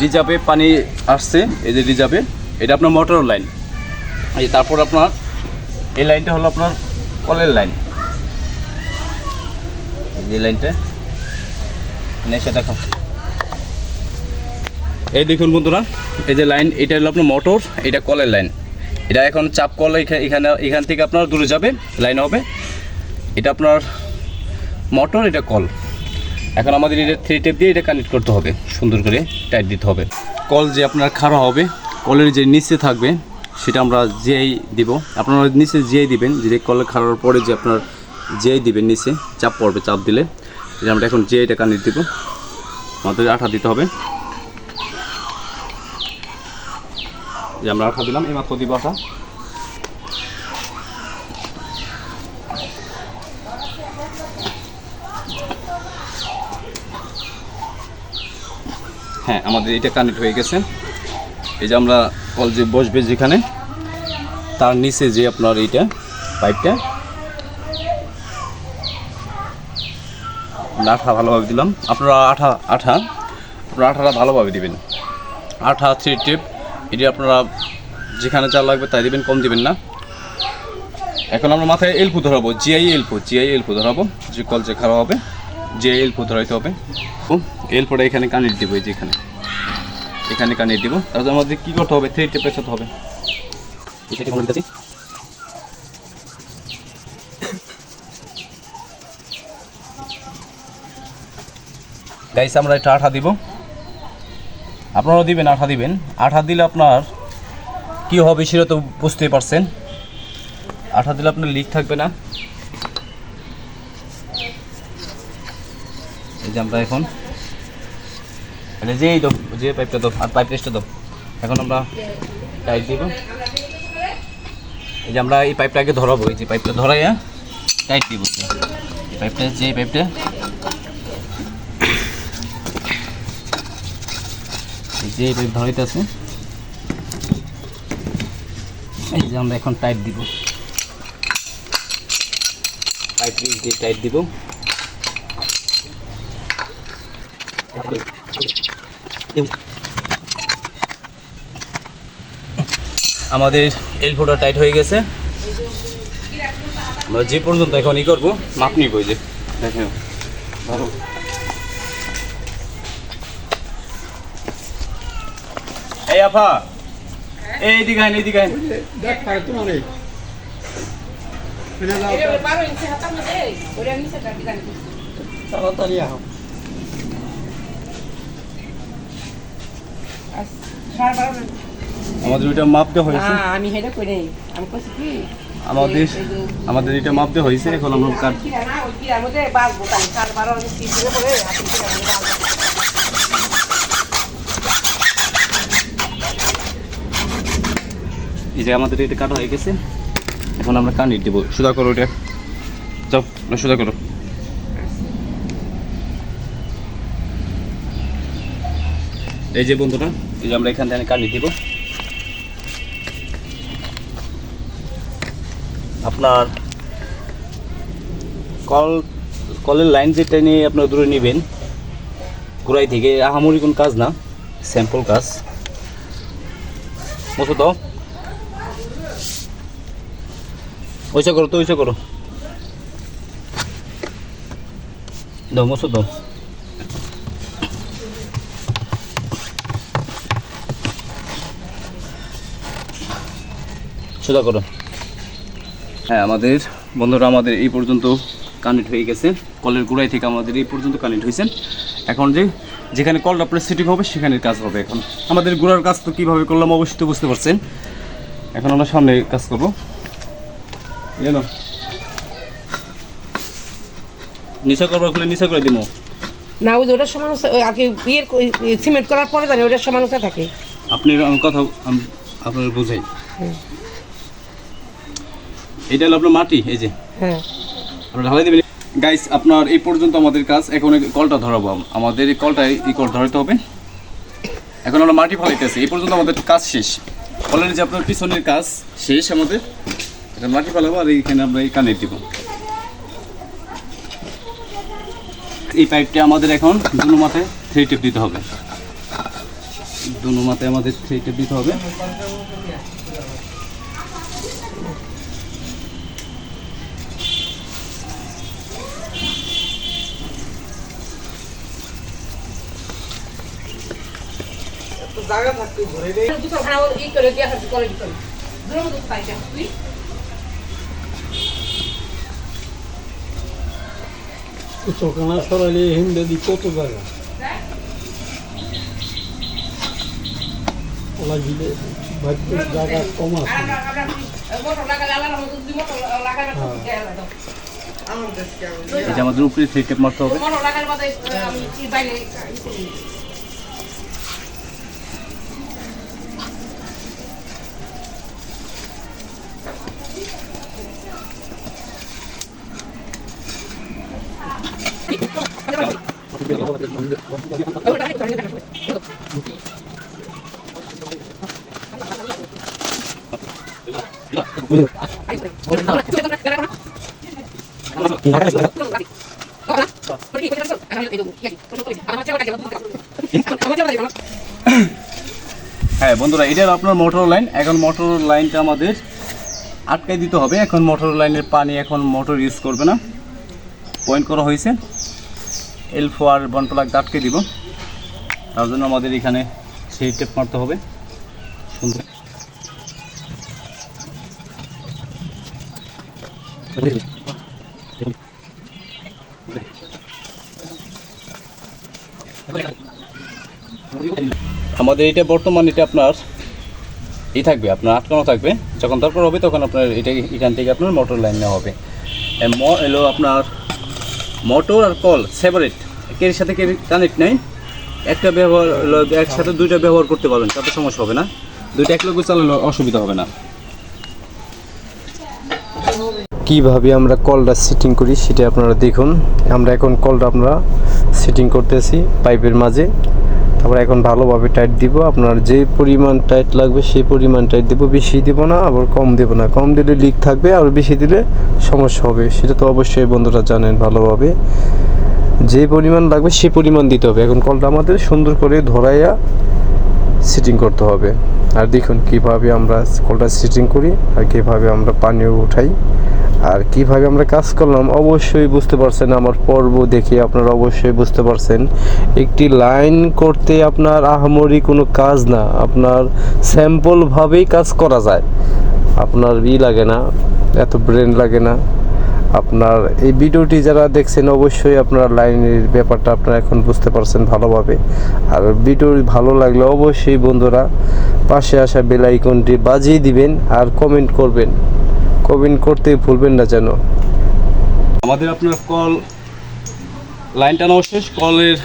রিজার্ভে পানি আসছে, এই যে রিজার্ভে, এটা আপনার মোটর লাইন। এই তারপর আপনার, এই লাইনটা হলো আপনার কলের লাইন। এই লাইনটা নেক্সট দেখো এই দেখুন বন্ধুরা, এই যে লাইন, এটা হলো আপনার মোটর, এটা কলের লাইন। এটা এখন চাপ কল এখা- এখানে, এখান থেকে আপনার দূরে যাবে, লাইন হবে। এটা আপনার মোটর, এটা কল। এখন আমাদের এটা থ্রি টেপ দিয়ে এটা কানেক্ট করতে হবে, সুন্দর করে টাইট দিতে হবে। কল যে আপনার খাড়া হবে, কলের যে নিচে থাকবে, সেটা আমরা জিআই দিব, আপনারা নিচে জিআই দিবেন যে কলের খাড়ার পরে যে আপনার জিআই দিবেন নিচে, চাপ পড়বে, চাপ দিলে যে আমরা এখন জিআইটা কানেক্ট দিব, আমাদের আঠা দিতে হবে। যে আমরা আঠা দিলাম, এই মাত্র দিব আঠা। হ্যাঁ আমাদের এটা কানেক্ট হয়ে গেছে। এই যে আমরা কল যে বসবে যেখানে, তার নিচে যে আপনার এইটা পাইপটা আঠা ভালোভাবে দিলাম। আপনারা আঠা আঠা, আপনারা আঠাটা ভালোভাবে দিবেন। আঠা থ্রি টিপ এটি আপনারা যেখানে যা লাগবে তাই দিবেন, কম দিবেন না। এখন আমরা মাথায় এলফু ধরাবো জিআই এলফু জিআই এলফু ধরাবো, যে কল যে খারাপ হবে। জিআই এলফু ধরাইতে হবে? এল এলফুটা এখানে কানেক্ট দিব, এই যে এখানে। এখানে কানেক্ট দিব। তাহলে আমাদের কি করতে হবে? থ্রি টেপের সাথে হবে। গাইস আমরা এটা আঠা দিব। আপনারাও দিবেন, আঠা দিবেন। আঠা দিলে আপনার কি হবে সেটা তো বুঝতেই পারছেন। আঠা দিলে আপনার লিক থাকবে না। যে আমরা এখন মানে যেই দাও যে পাইপটা দাও আর পাইপ রেস্টটা দাও এখন আমরা টাইট দিব। এই যে আমরা এই পাইপটা আগে ধরাবো। এই যে পাইপটা ধরাইয়া টাইট দিব। এই পাইপটা যে পাইপটা এই যে এই পাইপ ধরাইতে আছে। এই যে আমরা এখন টাইট দিব। পাইপ দিয়ে টাইট দিব। আমাদের এলফোটা টাইট হয়ে গেছে। আমরা যে পর্যন্ত এখন ই করব মাপ নিব যে। দেখেন। এই আফা এই দিকে আইন এই দিকে আইন। দেখ পারে. তাড়াতাড়ি আহ। আমাদের ওইটা মাপতে হয়েছে। হ্যাঁ, আমি হেডে করে আমি কইছি কি? আমাদের আমাদের এটা মাপতে হয়েছে এখন আমরা কাট এই যে আমাদের এটা কাটা হয়ে গেছে। এখন আমরা কানিট দেবো। সুদা করো এটা যাও সুদা করো। এই যে বন্ধুরা, এই যে আমরা এখান থেকে কানিট দিব। আপনার কল, কলের লাইন যেটা নিয়ে আপনার দূরে নেবেন গোড়াই থেকে, আহামরি কোন কাজ না, স্যাম্পল কাজ। মতো দাও ওইসা করো তো ওইসা করো। দাও মসুর দাও সোজা করো। হ্যাঁ আমাদের বন্ধুরা আমাদের এই পর্যন্ত কানেক্ট হয়ে গেছে। কলের গোড়াই থেকে আমাদের এই পর্যন্ত কানেক্ট হয়েছে এখন যে যেখানে কলটা আপনার সেটিং হবে সেখানে কাজ হবে এখন। আমাদের গোড়ার কাজ তো কীভাবে করলাম অবশ্যই তো বুঝতে পারছেন। এখন আমরা সামনে কাজ করব। জানো নিশা করব খুলে নিশা করে দিব। না ওই ওটার সমান আর কি সিমেন্ট করার পরে জানি ওটার সমান থাকে। আপনি কথা আপনার বুঝাই। এটা হলো আপনার মাটি এই যে। হ্যাঁ। আপনার ঢালাই দেবেন গাইস আপনার এই পর্যন্ত আমাদের কাজ। এখন কলটা ধরাবো। আমাদের এই কলটা এই কল ধরাতে হবে। এখন আমরা মাটি ফালাইতেছি। এই পর্যন্ত আমাদের কাজ শেষ। কলের যে আপনার পিছনের কাজ শেষ আমাদের। এটা মাটি ফালাবো আর এইখানে আমরা এই কানে দিব। এই পাইপটা আমাদের এখন দুনো মাথায় থ্রি টিপ দিতে হবে। দুনো মাথায় আমাদের থ্রি টেপ দিতে হবে। দুটো ভাড়া ই করে দিয়ে হাতে করে। দিতে দুটো মতো পাইছে তুই? চোখানা সরাইলে হিন্দে দি কত জায়গা? ওলা গিলে জায়গা কম আছে। আর আমরা আমরা মোটর লাগালে আলাদা মতো দুই মোটর লাগাবে। তো এই যে আমাদের উপরে থ্রি মারতে হবে মোটর লাগালে বাদে আমি কি বাইরে হ্যাঁ বন্ধুরা, এটা আপনার মোটর লাইন এখন মোটর লাইনটা আমাদের আটকাই দিতে হবে। এখন মোটর লাইনের পানি এখন মোটর ইউজ করবে না। পয়েন্ট করা হয়েছে। এল ফোয়ার বনপ্লাগ আটকে দিব। তার জন্য আমাদের এখানে সেই টেপ মারতে হবে। সুন্দর। আমাদের এটা বর্তমান এটা আপনার ই থাকবে, আপনার আটকানো থাকবে। যখন দরকার হবে তখন আপনার এটা এখান থেকে আপনার মোটর লাইন নেওয়া হবে। এলো আপনার মোটর আর কল সেপারেট এর সাথে কানেক্ট নেই। একটা ব্যবহার একসাথে দুইটা ব্যবহার করতে পারবেন, তাতে সমস্যা হবে না। দুইটা এক লোক চালালে অসুবিধা হবে না। কীভাবে আমরা কলটা সিটিং করি সেটা আপনারা দেখুন। আমরা এখন কলটা আমরা সিটিং করতেছি পাইপের মাঝে। তারপর এখন ভালোভাবে টাইট দিব, আপনার যে পরিমাণ টাইট লাগবে সেই পরিমাণ টাইট দিব, বেশি দিব না, আবার কম দেব না। কম দিলে লিক থাকবে আর বেশি দিলে সমস্যা হবে। সেটা তো অবশ্যই বন্ধুরা জানেন ভালোভাবে। যে পরিমাণ লাগবে সে পরিমাণ দিতে হবে। এখন কলটা আমাদের সুন্দর করে ধরাইয়া সেটিং করতে হবে। আর দেখুন কীভাবে আমরা কলটা সিটিং করি আর কীভাবে আমরা পানিও উঠাই। আর কীভাবে আমরা কাজ করলাম অবশ্যই বুঝতে পারছেন আমার পর্ব দেখে আপনারা অবশ্যই বুঝতে পারছেন। একটি লাইন করতে আপনার আহামরি কোনো কাজ না, আপনার স্যাম্পলভাবেই কাজ করা যায়। আপনার ই লাগে না, এত ব্রেন লাগে না। আপনার এই ভিডিওটি যারা দেখছেন অবশ্যই আপনারা লাইনের ব্যাপারটা আপনারা এখন বুঝতে পারছেন ভালোভাবে। আর ভিডিও ভালো লাগলে অবশ্যই বন্ধুরা পাশে আসা বেল আইকনটি বাজিয়ে দিবেন আর কমেন্ট করবেন। কমেন্ট করতে ভুলবেন না যেন। আমাদের আপনার কল লাইনটা টানাও শেষ কলের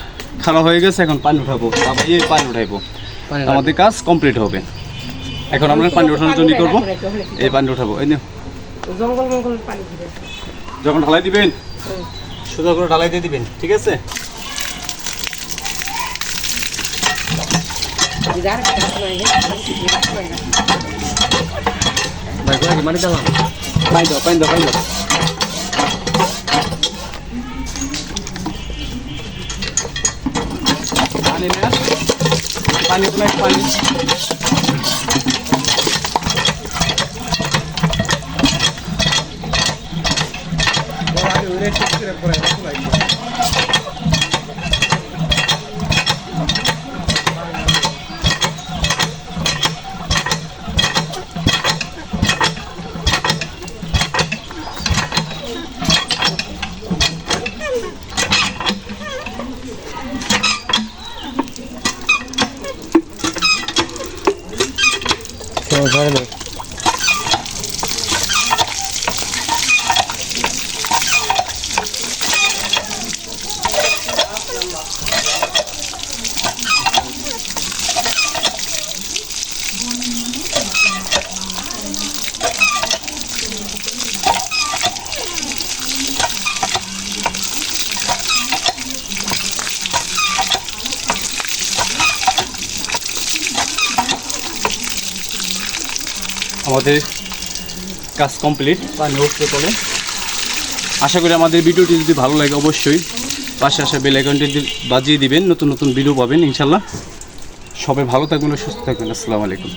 খারাপ হয়ে গেছে এখন পানি উঠাবো। তারপর এই পানি উঠাইবো। আমাদের কাজ কমপ্লিট হবে। এখন আমরা পানি ওঠানোর জন্য করব। এই পানি উঠাবো এই নিও। জঙ্গল মঙ্গল পানি যখন ঢালাই দিবেন? সোজা করে ঢালাই দিয়ে দিবেন ঠিক আছে? দিদার পানি দাও পানি দাও পানি দাও পানি না পানি প্লাই পানি আমাদের কাজ কমপ্লিট, পানি উঠতে চলে আশা করি আমাদের ভিডিওটি যদি ভালো লাগে অবশ্যই পাশে আসা বেল আইকনটি বাজিয়ে দিবেন, নতুন নতুন ভিডিও পাবেন, ইনশাল্লাহ। সবাই ভালো থাকবেন সুস্থ থাকবেন। আসসালামু আলাইকুম।